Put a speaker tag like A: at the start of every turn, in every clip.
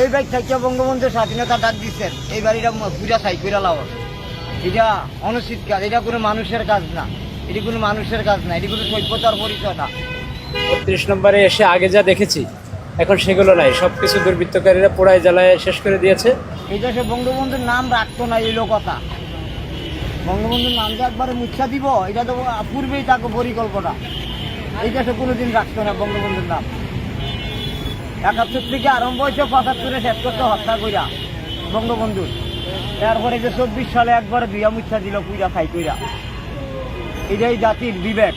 A: এই বাইক থেকে বঙ্গবন্ধু স্বাধীনতা ডাক দিচ্ছেন এই বাড়িটা পুরা সাই করে লাভ এটা অনুচিত কাজ এটা কোনো মানুষের কাজ না। এটি কোনো মানুষের কাজ না এটি কোনো সভ্যতার পরিচয় না।
B: বত্রিশ নম্বরে এসে আগে যা দেখেছি এখন সেগুলো নাই। সব কিছু দুর্বৃত্তকারীরা পোড়ায় জ্বালায় শেষ করে দিয়েছে।
A: এই দেশে বঙ্গবন্ধুর নাম রাখতো না এই কথা। বঙ্গবন্ধুর নাম যে একবারে মুচ্ছা দিব এটা তো পূর্বেই তাকে পরিকল্পনা। এই দেশে কোনোদিন রাখতো না বঙ্গবন্ধুর নাম। একাত্তর থেকে আরম্ভ হয়েছে পঁচাত্তরে শেষ করতে হত্যা কইরা। বঙ্গবন্ধুর তারপরে যে চব্বিশ সালে একবার দুইয়া মুচ্ছা দিল কুইরা খাই কইরা। এটাই জাতির বিবেক।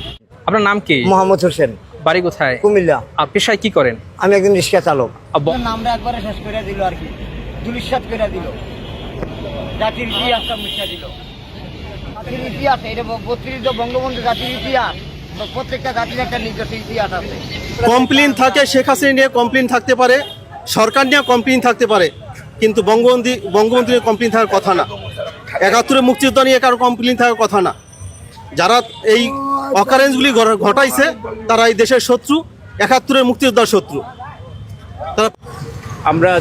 C: আপনার নাম কি?
A: মোহাম্মদ হোসেন।
C: বাড়ি কোথায়?
A: কুমিল্লা।
C: আর পেশায় কি করেন?
A: আমি একজন রিক্সা চালক। নামটা একবারে শেষ করে দিল আর কি। দুলিশাত করে দিল। জাতির ইতিহাসটা মুছে দিল। জাতির ইতিহাস এটা বত্রিশ বঙ্গবন্ধু জাতির ইতিহাস। প্রত্যেকটা জাতির একটা নিজস্ব ইতিহাস আছে।
D: কমপ্লেন থাকে শেখ হাসিনা নিয়ে কমপ্লেন থাকতে পারে সরকার নিয়ে কমপ্লেন থাকতে পারে কিন্তু বঙ্গবন্ধু বঙ্গবন্ধু নিয়ে কমপ্লেন থাকার কথা না। একাত্তরে মুক্তিযোদ্ধা নিয়ে কারও কমপ্লেন থাকার কথা না। যারা এই অকারেন্সগুলি ঘটাইছে তারা এই দেশের শত্রু একাত্তরের মুক্তিযোদ্ধার শত্রু। তারা
B: আমরা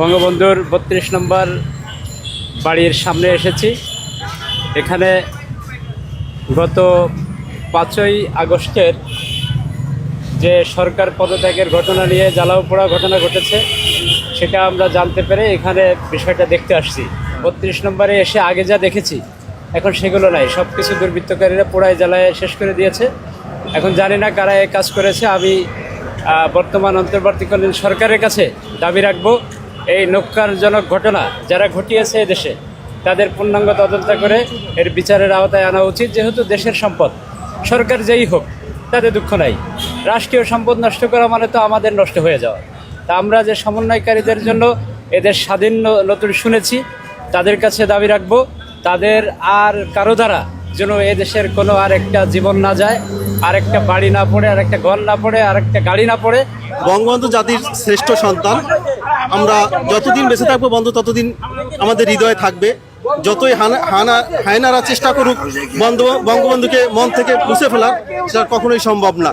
B: বঙ্গবন্ধুর বত্রিশ নম্বর বাড়ির সামনে এসেছি। এখানে গত পাঁচই আগস্টের যে সরকার পদত্যাগের ঘটনা নিয়ে জ্বালাও পোড়া ঘটনা ঘটেছে, সেটা আমরা জানতে পেরে এখানে বিষয়টা দেখতে আসছি। বত্রিশ নম্বরে এসে আগে যা দেখেছি, এখন সেগুলো নাই। সব কিছু দুর্বৃত্তকারীরা পোড়ায় জ্বালায় শেষ করে দিয়েছে। এখন জানি না কারা এ কাজ করেছে। আমি বর্তমান অন্তর্বর্তীকালীন সরকারের কাছে দাবি রাখব, এই নক্কারজনক ঘটনা যারা ঘটিয়েছে দেশে তাদের পূর্ণাঙ্গ তদন্ত করে এর বিচারের আওতায় আনা উচিত, যেহেতু দেশের সম্পদ। সরকার যেই হোক, তাতে দুঃখ নাই। রাষ্ট্রীয় সম্পদ নষ্ট করা মানে তো আমাদের নষ্ট হয়ে যাওয়া। তা আমরা যে সমন্বয়কারীদের জন্য এদের স্বাধীন নতুন শুনেছি, তাদের কাছে দাবি রাখব, তাদের আর কারও দ্বারা যেন এ দেশের কোনো আর একটা জীবন না যায়, আর একটা বাড়ি না পড়ে, আর একটা ঘর না পড়ে, আর একটা গাড়ি না পড়ে।
D: বঙ্গবন্ধু জাতির শ্রেষ্ঠ সন্তান। আমরা যতদিন বেঁচে থাকব বন্ধু, ততদিন আমাদের হৃদয়ে থাকবে। যতই হানা হায়নারা চেষ্টা করুক, বন্ধু বঙ্গবন্ধুকে মন থেকে মুছে ফেলার, সেটা কখনোই সম্ভব না।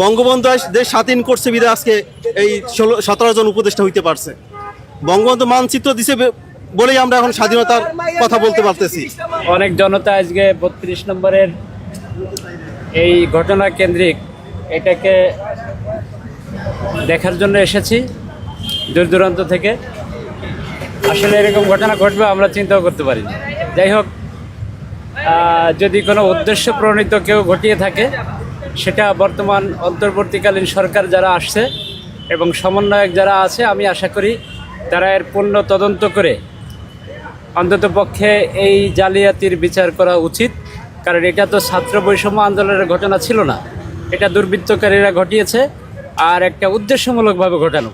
D: বঙ্গবন্ধু দেশ স্বাধীন করছে বিধে আজকে এই ষোলো সতেরো জন উপদেষ্টা হইতে পারছে। বঙ্গবন্ধু মানচিত্র দিছে বলেই আমরা এখন স্বাধীনতার কথা বলতে পারতেছি।
B: অনেক জনতা আজকে বত্রিশ নম্বরের এই ঘটনা কেন্দ্রিক এটাকে দেখার জন্য এসেছি, দূর দূরান্ত থেকে। আসলে এরকম ঘটনা ঘটবে, আমরা চিন্তাও করতে পারি যাই হোক যদি কোনো উদ্দেশ্য প্রণীত কেউ ঘটিয়ে থাকে, সেটা বর্তমান অন্তর্বর্তীকালীন সরকার যারা আসছে এবং সমন্বয়ক যারা আছে, আমি আশা করি তারা এর পূর্ণ তদন্ত করে অন্তত পক্ষে এই জালিয়াতির বিচার করা উচিত। কারণ এটা তো ছাত্র বৈষম্য আন্দোলনের ঘটনা ছিল না। এটা দুর্বৃত্তকারীরা ঘটিয়েছে, আর একটা উদ্দেশ্যমূলকভাবে ঘটানো।